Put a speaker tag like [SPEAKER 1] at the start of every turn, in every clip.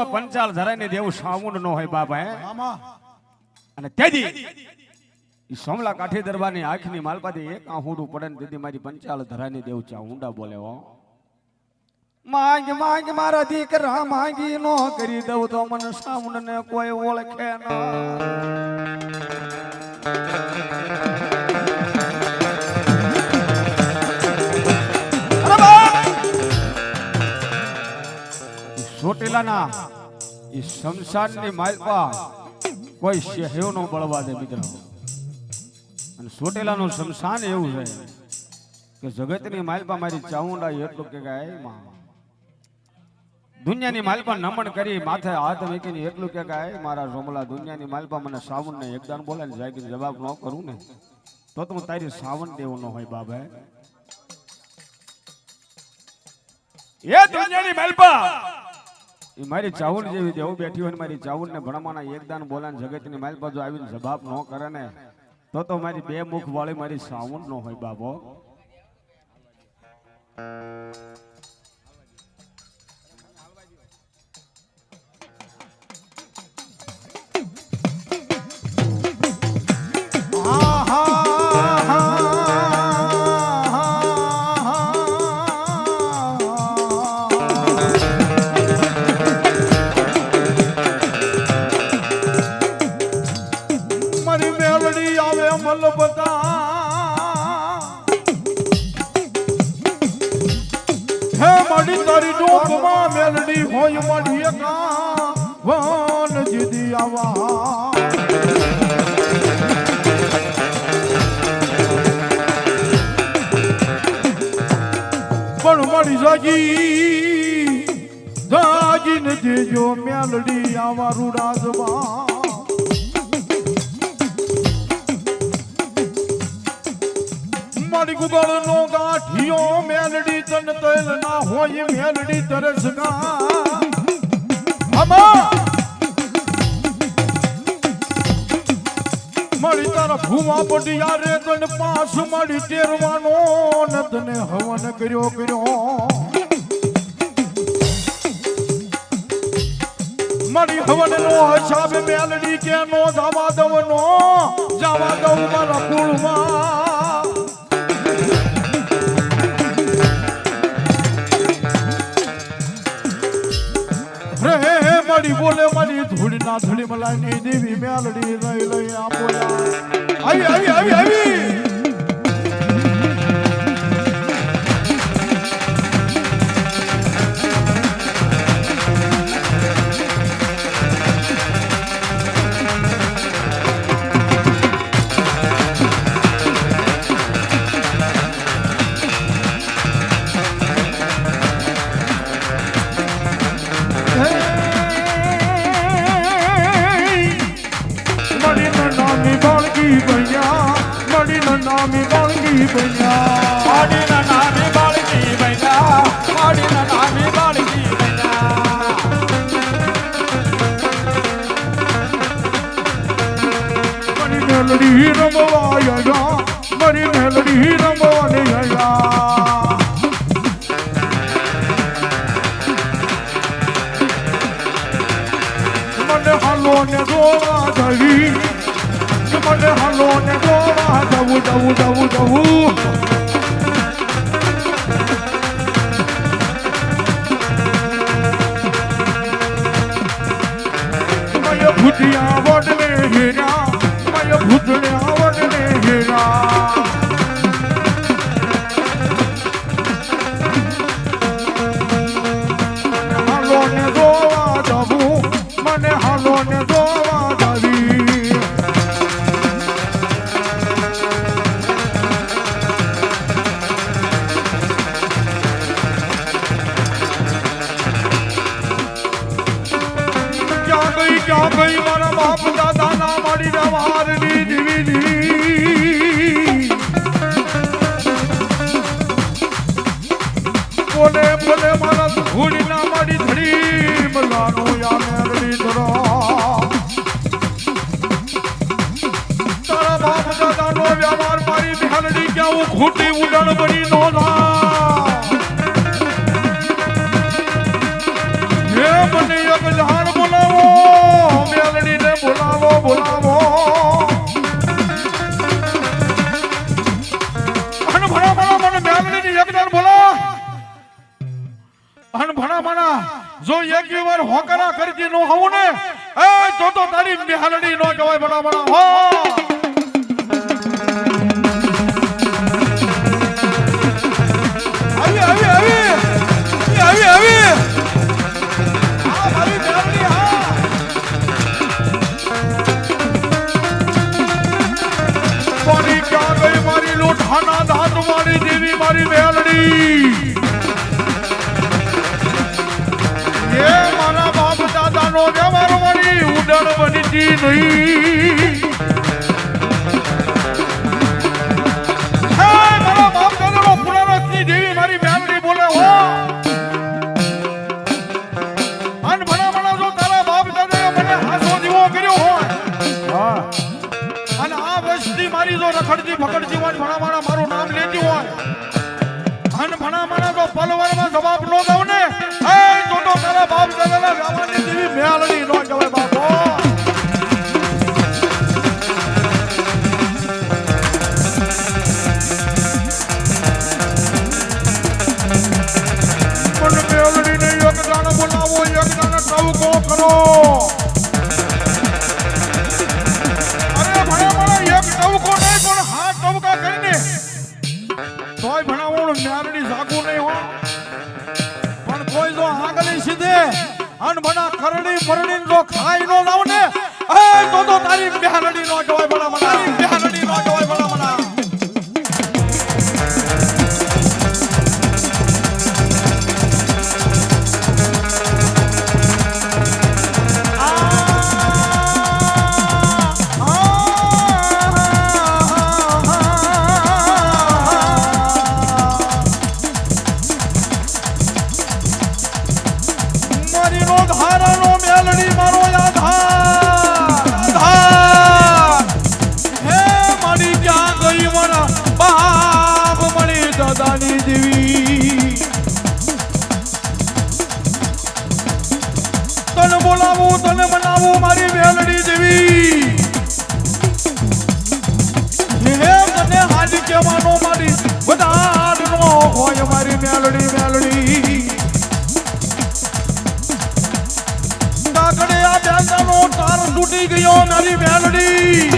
[SPEAKER 1] હોય પંચાલ ધરાઈને દેવું સાવુંડ નો હોય બાપા હે? અને તેથી સોમલા કાઠી દરબારની આંખની માલપાથી એક આહુડું પડે ને તેથી મારી પંચાલ ધરાની દેવું ચા ઊંડા બોલે હો. માંગ માંગ મારા દીકરા માંગી નો કરી દઉં તો મને સાઉન્ડ ને કોઈ ઓળખે ના. ચોટીલાના ઈ શમશાનની માલપા કોઈ શહેરો નો બળવા દે મિત્રો. અને ચોટેલાનું શમશાન એવું છે કે જગતની માલપા મારી ચાઉંડા એટલું કે ગાય દુનિયાની માલપા નમન કરી માથે હાથ મૂકીને એટલું કે ગાય મારા રોમલા, દુનિયાની માલપા મને સાવન ને એકદાન બોલે ને જાગીને જવાબ ન કરું ને, તો તો હું તારી સાવન દેવો ન હોય બાબા. એ દુનિયાની માલપા! એ મારી ચાવણ જેવી દેવું બેઠી હોય ને મારી ચાવણ ને ભણવાના એકદાન બોલાને જગતની માલ બાજુ આવીને જવાબ ન કરે ને તો તો મારી બે મુખ વાળી મારી સાઉન્ડ ન હોય બાબો.
[SPEAKER 2] મારી જાગી ને જેજો મેલડી આવા રૂડાજવા મારી ગુગળ નો ગાંઠિયો મેલડી તન તેલ ના હોય મેલડી તરસ ગા. આમાં મળી તાર ભૂમા પડિયા રે તને પાસ મળી તેરવાનો ને તને હવન કર્યો કર્યો. મળી હવન નો હિસાબ મેલડી કે નો જવા દવ નો, જવા દઉં મારા કુળમાં મળી બોલે મળી ધૂળી ના ધૂળી મલાઈ ની દેવી મેલડી લઈ લઈ આપો આવી આવી આવી આવી મેલડી રમવા આયા. મરી મેલડી Would the આવું ખૂટી ઉડણ બની નો હે મને એક જાણ બોલાવો, મેલડીને બોલાવો બોલાવો. અન ભણા ભણા મને મેલડીની એક જાણ બોલા. અન ભણા ભણા, જો એક વાર હોકરા કરતી નો હોઉં ને, એ તો તારી મેલડી નો કહેવાય ભણા, હો. બાપ જમારો મારી ઉડણ બનતી નહીં હે, મારા બાપ દાદાનો દેવી મારી મેલડી બોલે હો અન ભણા ભણા જો તારા બાપ દાદાએ મને હાસો જીવો કર્યો હોય
[SPEAKER 1] હા.
[SPEAKER 2] અને આ વસ્તી મારી જો રખડતી ફકડતી હોય ભણા તોય ભણાવવાનું ન્યારડી જાગું નહીં હો. પણ કોઈ જો આગળ સીધે અન ભણા કરડી મરડી જો ખાઈ નો લાવ ને એ તો તો તારી બિહારડી નો કહેવાય ભણા તારી બિહારડી નો કહેવાય ભણા મેલડી મેલડી કાકડે આ બેંગાનો તાર તૂટી ગયો મારી મેલડી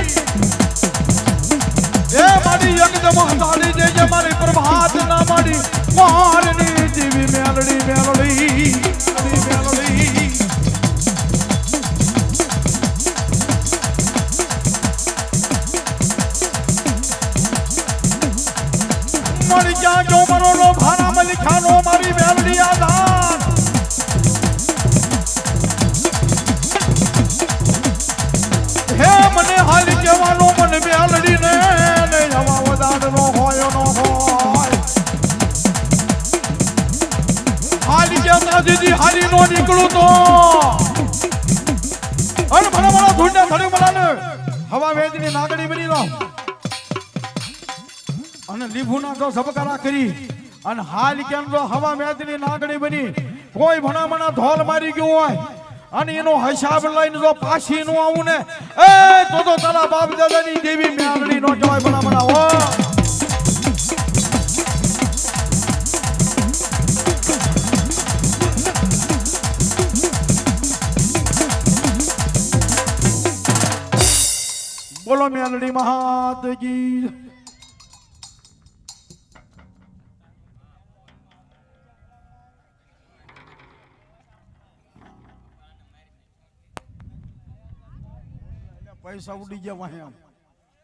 [SPEAKER 2] એ મારી એકદમ હંધાડી દેજે મારી પ્રભાત ના મારી મારની જીવી મેલડી મેલડી દીદી હાલી નો નીકળું તો. અરે મને મને ધૂંડા થડી મલાને હવા વેદની નાગડી બની રહો. અને લીભુના જો ઝબકારા કરી. અને હાલ કેમ જો હવા મેદની નાગડી બની? કોઈ ભણામણા ધોલ મારી ગયું હોય. અને એનો હિસાબ લઈને જો પાછી નું આવું ને. એ તો તો તારા બાપ દાદાની દેવી મેળડી નો કહેવાય ભણામણા, હો. બોલો મેલડી મહાદજી પૈસા ઉડી ગયા વાહે આમ.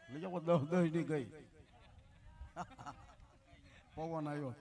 [SPEAKER 2] લઈ જાવ દસ દસની ગઈ. પવન આવ્યો.